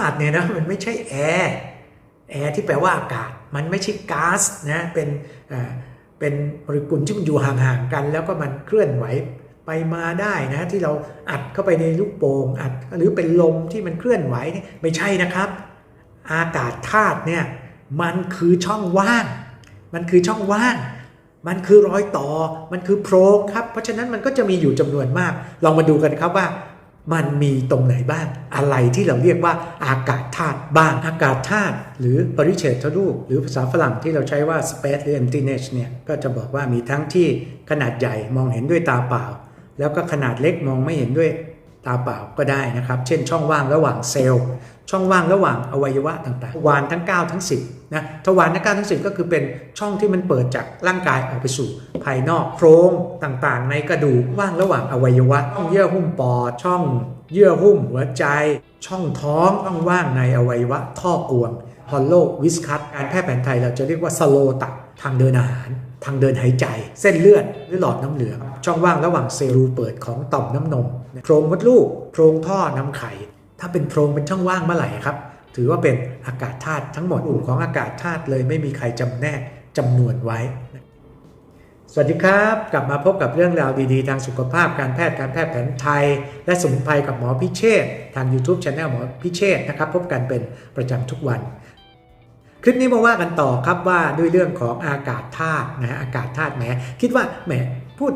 าตุเนี่ยนะมันไม่ใช่แอร์แอร์ที่แปลว่าอากาศ มันไม่ใช่ก๊าซนะเป็นเป็นโมเลกุลที่มันอยู่ห่างๆกัน แล้วก็มันเคลื่อนไหวไปมาได้นะที่เราอัดเข้าไปในลูกโป่งอัดหรือเป็นลมที่มันเคลื่อนไหวนี่ไม่ใช่นะครับ อากาศธาตุเนี่ยมันคือช่องว่าง มันคือช่องว่าง มันคือรอยต่อมันคือโพรงครับ เพราะฉะนั้นมันก็จะมีอยู่จำนวนมาก ลองมาดูกันครับว่า มันมีตรงไหนบ้าง อะไรที่เราเรียกว่าอากาศธาตุบ้าง อากาศธาตุหรือปริเฉทรูป หรือภาษาฝรั่งที่เราใช้ว่า space หรือ emptiness เนี่ยก็จะบอกว่ามีทั้งที่ขนาดใหญ่มองเห็นด้วยตาเปล่า แล้วก็ขนาดเล็กมองไม่เห็นด้วยตาเปล่าก็ได้นะครับ เช่นช่องว่างระหว่างเซลล์ช่องว่างระหว่างอวัยวะต่างๆทวารทั้ง 9 ทั้ง 10นะทวารทั้ง9ทั้ง 10 ก็คือเป็นช่องที่มันเปิดจากร่างกายออกไปสู่ ภายนอกโพรงต่างๆ ในกระดูกว่างระหว่างอวัยวะช่องเยื่อหุ้มปอดช่องเยื่อหุ้มหัวใจ ช่องท้องช่องว่างในอวัยวะท่อกวงฮอลโลวิสคัสการแพทย์แผนไทยเราจะเรียกว่าสโลตักทางเดินอาหาร ทางเดินหายใจ เส้นเลือดหรือหลอดน้ำเหลือง ช่องว่างระหว่างเซลล์รูเปิดของต่อมน้ำนม โพรงมดลูก โพรงท่อน้ำไข่ ถ้าเป็นโพรงเป็นช่องว่างเมื่อไหร่ครับ ถือว่าเป็นอากาศธาตุทั้งหมดกลุ่มของอากาศธาตุเลยไม่มีใครจำแนกจำนวนไว้ สวัสดีครับ กลับมาพบกับเรื่องราวดีๆ ทางสุขภาพการแพทย์การแพทย์แผนไทย และสมุนไพรกับหมอพิเชษ์ทาง YouTube c h anel หมอพิเชษ์นะครับ พบกันเป็นประจำทุกวัน คลิปนี้มาว่ากันต่อครับว่าด้วยเรื่องของอากาศธาตุนะฮะอากาศธาตุแหมคิดว่าแหมพูด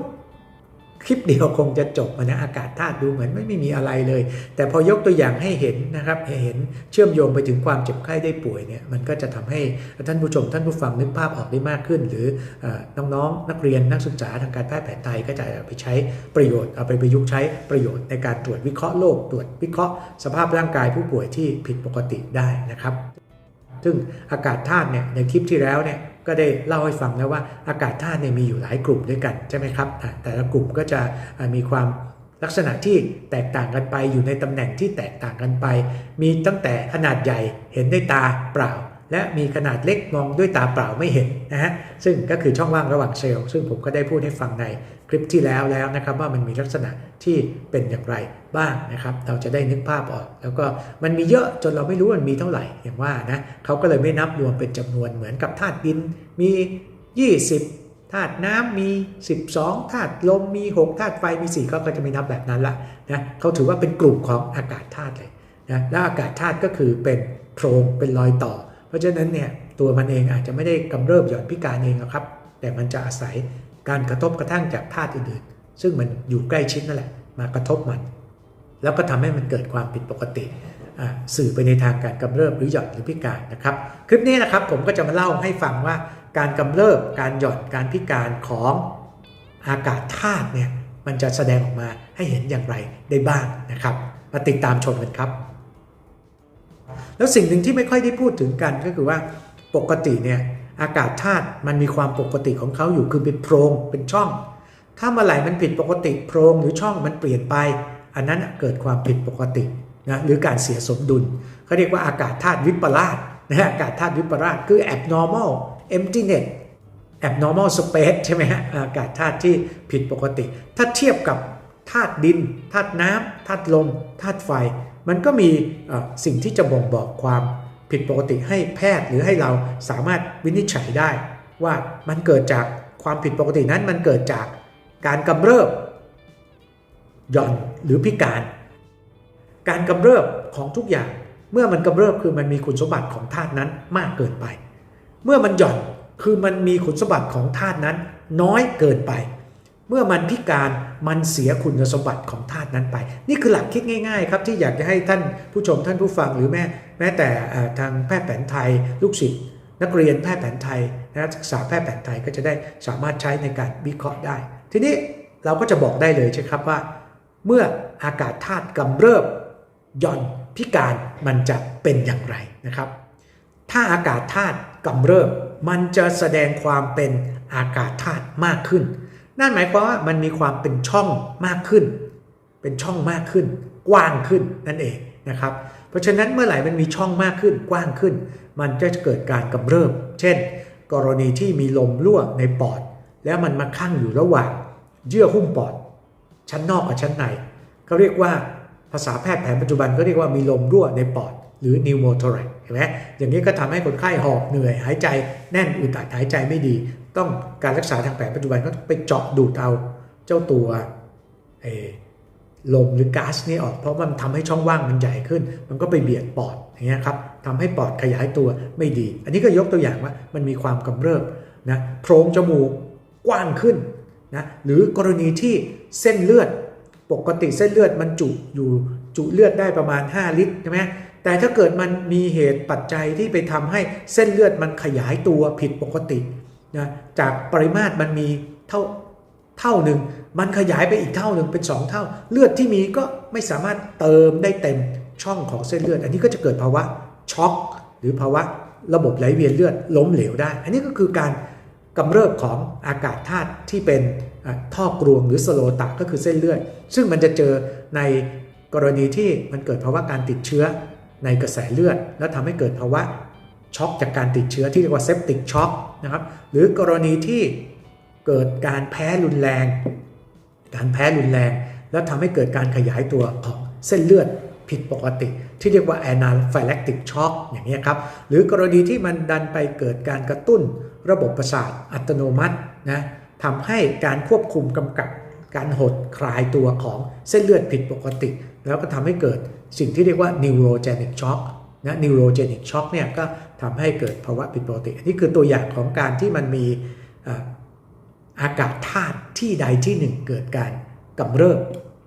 คลิปเดียวคงจะจบนะอากาศธาตุดูเหมือนไม่ไม่มีอะไรเลย แต่พอยกตัวอย่างให้เห็นนะครับให้เห็นเชื่อมโยงไปถึงความเจ็บไข้ได้ป่วยเนี่ยมันก็จะทำให้ท่านผู้ชมท่านผู้ฟังนึกภาพออกได้มากขึ้น หรือเออน้องๆ นักเรียนนักศึกษาทางการแพทย์แผนไทยก็จะเอาไปใช้ประโยชน์เอาไปประยุกต์ใช้ประโยชน์ในการตรวจวิเคราะห์โรคตรวจวิเคราะห์สภาพร่างกายผู้ป่วยที่ผิดปกติได้นะครับ ซึ่งอากาศธาตุเนี่ยในคลิปที่แล้วเนี่ย ก็ได้เล่าให้ฟังแล้วว่าอากาศธาตุเนี่ยมีอยู่หลายกลุ่มด้วยกันใช่ไหมครับ แต่ละกลุ่มก็จะอะมีความลักษณะที่แตกต่างกันไปอยู่ในตำแหน่งที่แตกต่างกันไป มีตั้งแต่ขนาดใหญ่เห็นด้วยตาเปล่า และมีขนาดเล็กมองด้วยตาเปล่าไม่เห็นนะฮะซึ่งก็คือช่องว่างระหว่างเซลล์ซึ่งผมก็ได้พูดให้ฟังในคลิปที่แล้วแล้วนะครับว่ามันมีลักษณะที่เป็นอย่างไรบ้างนะครับ เราจะได้นึกภาพออก แล้วก็มันมีเยอะจนเราไม่รู้มันมีเท่าไหร่อย่างว่านะเขาก็เลยไม่นับรวมเป็นจำนวนเหมือนกับธาตุดินมี 20ธาตุน้ำมี 12ธาตุลมมี 6ธาตุไฟมี4ก็จะไม่นับแบบนั้นละนะเขาถือว่าเป็นกลุ่มของอากาศธาตุเลยนะและอากาศธาตุก็คือเป็นโพรงเป็นรอยต่อ ราะฉะนั้นเนี่ยตัวมันเองอาจจะไม่ได้กำเริบหย่อนพิการเองครับ แต่มันจะอาศัยการกระทบกระทั่งจากธาตุอื่นๆ ซึ่งมันอยู่ใกล้ชิดนั่นแหละมากระทบมัน แล้วก็ทำให้มันเกิดความผิดปกติ สื่อไปในทางการกำเริบหรือหย่อนหรือพิการนะครับ คลิปนี้นะครับผมก็จะมาเล่าให้ฟังว่าการกำเริบการหย่อนการพิการของอากาศธาตุเนี่ยมันจะแสดงออกมาให้เห็นอย่างไรได้บ้างนะครับ มาติดตามชมกันครับ แล้วสิ่งหนึ่งที่ไม่ค่อยได้พูดถึงกันก็คือว่าปกติเนี่ยอากาศธาตุมันมีความปกติของเขาอยู่คือเป็นโพรงเป็นช่อง ถ้าเมื่อไหร่มันผิดปกติโพรงหรือช่องมันเปลี่ยนไป อันนั้นเกิดความผิดปกตินะหรือการเสียสมดุลเขาเรียกว่าอากาศธาตุวิปลาสนะอากาศธาตุวิปลาสคือ abnormal emptiness abnormal space ใช่ไหมฮะอากาศธาตุที่ผิดปกติ ถ้าเทียบกับธาตุดินธาตุน้ำธาตุลมธาตุไฟ มันก็มีสิ่งที่จะบ่งบอกความผิดปกติให้แพทย์หรือให้เราสามารถวินิจฉัยได้ ว่ามันเกิดจากความผิดปกตินั้นมันเกิดจากการกำเริบหย่อนหรือพิการ การกำเริบของทุกอย่าง เมื่อมันกำเริบคือมันมีคุณสมบัติของธาตุนั้นมากเกินไป เมื่อมันหย่อนคือมันมีคุณสมบัติของธาตุนั้นน้อยเกินไป เมื่อมันพิการมันเสียคุณสมบัติของธาตุนั้นไป นี่คือหลักคิดง่าย ๆ ครับที่อยากจะให้ท่านผู้ชมท่านผู้ฟังหรือแม้แม้แต่ทางแพทย์แผนไทย ลูกศิษย์นักเรียนแพทย์แผนไทยนักศึกษาแพทย์แผนไทยก็จะได้สามารถใช้ในการวิเคราะห์ได้ ทีนี้เราก็จะบอกได้เลยใช่ครับว่า เมื่ออากาศธาตุกำเริบย่อนพิการมันจะเป็นอย่างไรนะครับ ถ้าอากาศธาตุกำเริบมันจะแสดงความเป็นอากาศธาตุมากขึ้น นั่นหมายความว่ามันมีความเป็นช่องมากขึ้น เป็นช่องมากขึ้น กว้างขึ้นนั่นเองนะครับ เพราะฉะนั้นเมื่อไหร่มันมีช่องมากขึ้นกว้างขึ้น มันจะเกิดการกำเริบ เช่น กรณีที่มีลมรั่วในปอด แล้วมันมาคั่งอยู่ระหว่างเยื่อหุ้มปอด ชั้นนอกกับชั้นในเขาเรียกว่าภาษาแพทย์แผนปัจจุบันก็เรียกว่ามีลมรั่วในปอด หรือนิวโมโทร c เห็นไหมอย่างนี้ก็ทำให้คนไข้หอบเหนื่อย หายใจแน่นอึดอัดหายใจไม่ดี ต้องการรักษาทางแผนปัจจุบันก็ไปเจาะดูดเอาเจ้าตัวลมหรือก๊าซนี่ออกเพราะมันทำให้ช่องว่างมันใหญ่ขึ้น มันก็ไปเบียดปอดอย่างเงี้ยครับทำให้ปอดขยายตัวไม่ดี อันนี้ก็ยกตัวอย่างว่ามันมีความกำเริบนะโพรงจมูกกว้างขึ้นนะหรือกรณีที่เส้นเลือดปกติเส้นเลือดมันจุอยู่จุเลือดได้ประมาณ 5 ลิตรใช่ไหมแต่ถ้าเกิดมันมีเหตุปัจจัยที่ไปทำให้เส้นเลือดมันขยายตัวผิดปกติ นะจากปริมาตรมันมีเท่าเท่าหนึ่งมันขยายไปอีกเท่าหนึ่งเป็น 2 เท่า เลือดที่มีก็ไม่สามารถเติมได้เต็มช่องของเส้นเลือด อันนี้ก็จะเกิดภาวะช็อก หรือภาวะระบบไหลเวียนเลือดล้มเหลวได้ อันนี้ก็คือการกำเริบของอากาศธาตุที่เป็นท่อกรวงหรือสโลตะก็คือเส้นเลือด ซึ่งมันจะเจอในกรณีที่มันเกิดภาวะการติดเชื้อในกระแสเลือด แล้วทำให้เกิดภาวะ ช็อกจากการติดเชื้อที่เรียกว่าเซปติกช็อกนะครับหรือกรณีที่เกิดการแพ้รุนแรง การแพ้รุนแรง แล้วทำให้เกิดการขยายตัวของเส้นเลือดผิดปกติ ที่เรียกว่า anaphylactic shock อย่างนี้ครับหรือกรณีที่มันดันไปเกิดการกระตุ้นระบบประสาทอัตโนมัตินะทำให้การควบคุมกำกับการหดคลายตัวของเส้นเลือดผิดปกติ แล้วก็ทำให้เกิดสิ่งที่เรียกว่า neurogenic shock นะ neurogenic shock เนี่ยก็ทำให้เกิดภาวะผิดปกติ อันนี้คือตัวอย่างของการที่มันมีอาอากาศธาตุที่ใดที่หนึ่งเกิดการกำเริบ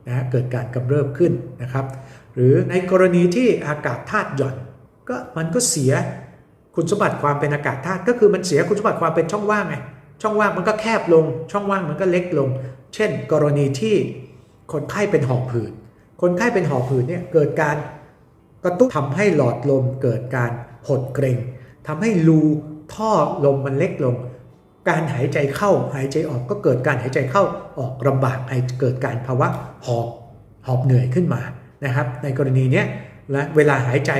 นะเกิดการกำเริบขึ้นนะครับ หรือในกรณีที่อากาศธาตุหย่อนก็มันก็เสียคุณสมบัติความเป็นอากาศธาตุก็คือมันเสียคุณสมบัติความเป็นช่องว่างไงช่องว่างมันก็แคบลง ช่องว่างมันก็เล็กลง เช่น กรณีที่คนไข้เป็นหอบหืดคนไข้เป็นหอบหืดเนี่ยเกิดการ กระตุ้นทำให้หลอดลมเกิดการหดเกร็งทำให้รูท่อลมมันเล็กลง การหายใจเข้าหายใจออกก็เกิดการหายใจเข้าออกลำบากให้เกิดการภาวะหอบหอบเหนื่อยขึ้นมานะครับ ในกรณีนี้และเวลาหายใจ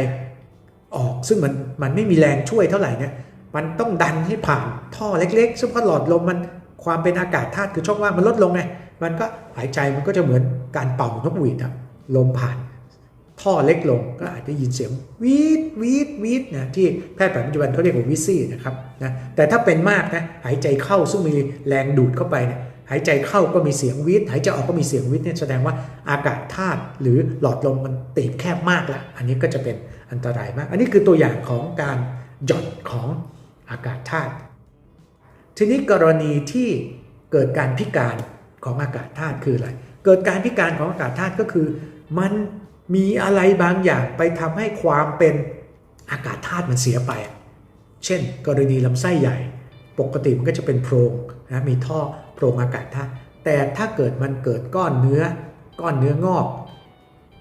ออกซึ่งมันมันไม่มีแรงช่วยเท่าไหร่เนี่ยมันต้องดันให้ผ่านท่อเล็ก ๆ ซึ่งพอหลอดลมมันความเป็นอากาศธาตุคือช่องว่างมันลดลงไงมันก็หายใจมันก็จะเหมือนการเป่านกหวีดลมผ่าน ท่อเล็กลงก็อาจจะยินเสียงวีดวีดวีดนะที่แพทย์แผนปัจจุบันเขาเรียกว่าวิซี่นะครับนะแต่ถ้าเป็นมากนะหายใจเข้าซึ่งมีแรงดูดเข้าไปเนี่ยหายใจเข้าก็มีเสียงวีดหายใจออกก็มีเสียงวีดเนี่ยแสดงว่าอากาศธาตุหรือหลอดลมมันตีบแคบมากล้วอันนี้ก็จะเป็นอันตรายมาก อันนี้คือตัวอย่างของการหย่อนของอากาศธาตุทีนี้กรณีที่เกิดการพิการของอากาศธาตุคืออะไร เกิดการพิการของอากาศธาตุก็คือ มัน มีอะไรบางอย่างไปทำให้ความเป็นอากาศธาตุมันเสียไป เช่น กรณีลำไส้ใหญ่ ปกติมันก็จะเป็นโพรงนะมีท่อโพรงอากาศธาตุแต่ถ้าเกิดมันเกิดก้อนเนื้อ ก้อนเนื้องอก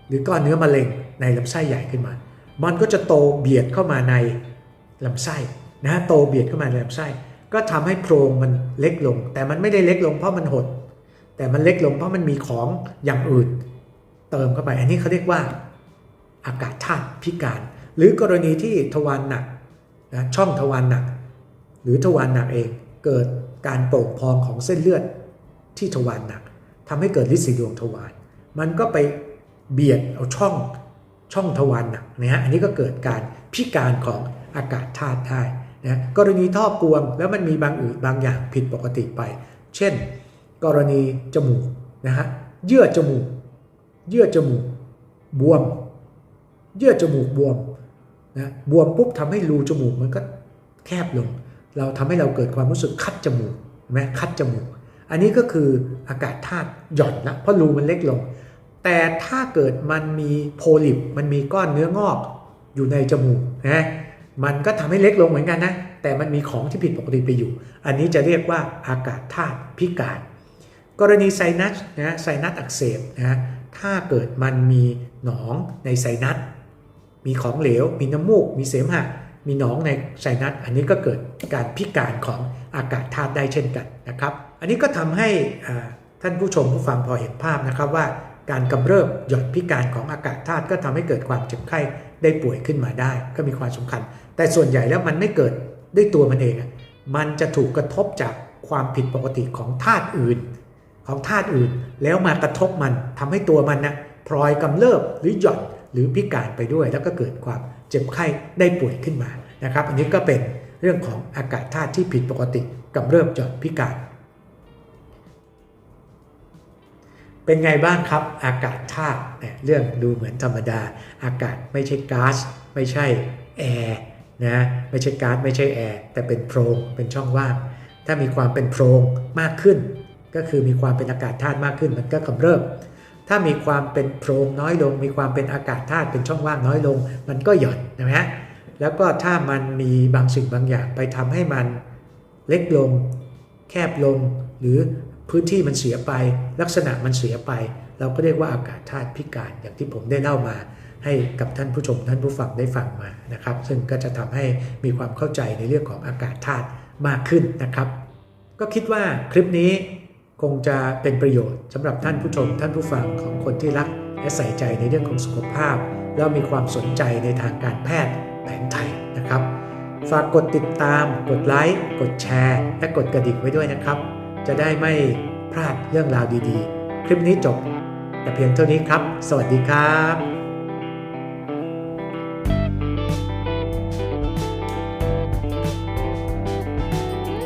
หรือก้อนเนื้อมะเร็งในลำไส้ใหญ่ขึ้นมา มันก็จะโตเบียดเข้ามาในลำไส้นะโตเบียดเข้ามาในลำไส้ ก็ทำให้โพรงมันเล็กลง แต่มันไม่ได้เล็กลงเพราะมันหด แต่มันเล็กลงเพราะมันมีของอย่างอื่น เติมเข้าไป อันนี้เขาเรียกว่าอากาศธาตุพิการ หรือกรณีที่ทวารหนักนะช่องทวารหนัก หรือทวารหนักเองเกิดการโป่งพองของเส้นเลือดที่ทวารหนักทำให้เกิดลิสีดวงทวารมันก็ไปเบียดเอาช่องช่องทวารหนักนะฮะอันนี้ก็เกิดการพิการของอากาศธาตุได้นะกรณีท่อกวงแล้วมันมีบางอื่นบางอย่างผิดปกติไป เช่น กรณีจมูกนะฮะเยื่อจมูก เยื่อจมูกบวม เยื่อจมูกบวมนะบวมปุ๊บทำให้รูจมูกมันก็แคบลง เราทำให้เราเกิดความรู้สึกคัดจมูกไหมคัดจมูก อันนี้ก็คืออากาศธาตุหย่อนละเพราะรูมันเล็กลง แต่ถ้าเกิดมันมีโพลิปมันมีก้อนเนื้องอกอยู่ในจมูกนะมันก็ทำให้เล็กลงเหมือนกันนะ แต่มันมีของที่ผิดปกติไปอยู่ อันนี้จะเรียกว่าอากาศธาตุพิการ กรณีไซนัสนะไซนัสอักเสบนะ ถ้าเกิดมันมีหนองในไซนัสมีของเหลว มีน้ำมูก มีเสมหะ มีหนองในไซนัสอันนี้ก็เกิดการพิการของอากาศธาตุได้เช่นกันนะครับ อันนี้ก็ทำให้ท่านผู้ชมผู้ฟังพอเห็นภาพนะครับว่าการกำเริบหย่อนพิการของอากาศธาตุก็ทำให้เกิดความเจ็บไข้ได้ป่วยขึ้นมาได้ ก็มีความสำคัญ แต่ส่วนใหญ่แล้วมันไม่เกิดด้วยตัวมันเอง มันจะถูกกระทบจากความผิดปกติของธาตุอื่น ของธาตุอื่น แล้วมากระทบมันทำให้ตัวมันนะพลอยกำเริบหรือหย่อนหรือพิการไปด้วย แล้วก็เกิดความเจ็บไข้ได้ป่วยขึ้นมานะครับ อันนี้ก็เป็นเรื่องของอากาศธาตุที่ผิดปกติกับเริ่มจอดพิการ เป็นไงบ้างครับอากาศธาตุเนี่ยเรื่องดูเหมือนธรรมดา อากาศไม่ใช่ก๊าซไม่ใช่แอร์นะไม่ใช่ก๊าซไม่ใช่แอร์แต่เป็นโพรงเป็นช่องว่างถ้ามีความเป็นโพรงมากขึ้น ก็คือมีความเป็นอากาศธาตุมากขึ้นมันก็กำเริบถ้ามีความเป็นโพรงน้อยลง มีความเป็นอากาศธาตุเป็นช่องว่างน้อยลง มันก็หย่อนนะฮะแล้วก็ถ้ามันมีบางสิ่งบางอย่างไปทำให้มันเล็กลง แคบลง หรือพื้นที่มันเสียไป ลักษณะมันเสียไป เราก็เรียกว่าอากาศธาตุพิการอย่างที่ผมได้เล่ามา ให้กับท่านผู้ชมท่านผู้ฟังได้ฟังมานะครับ ซึ่งก็จะทำให้มีความเข้าใจในเรื่องของอากาศธาตุมากขึ้นนะครับ ก็คิดว่าคลิปนี้ คงจะเป็นประโยชน์สำหรับท่านผู้ชมท่านผู้ฟังของคนที่รัก และใส่ใจในเรื่องของสุขภาพ แล้วมีความสนใจในทางการแพทย์แผนไทยนะครับ ฝากกดติดตาม กดไลค์กดแชร์ และกดกระดิ่งไว้ด้วยนะครับ จะได้ไม่พลาดเรื่องราวดีๆ คลิปนี้จบ แต่เพียงเท่านี้ครับ สวัสดีครับ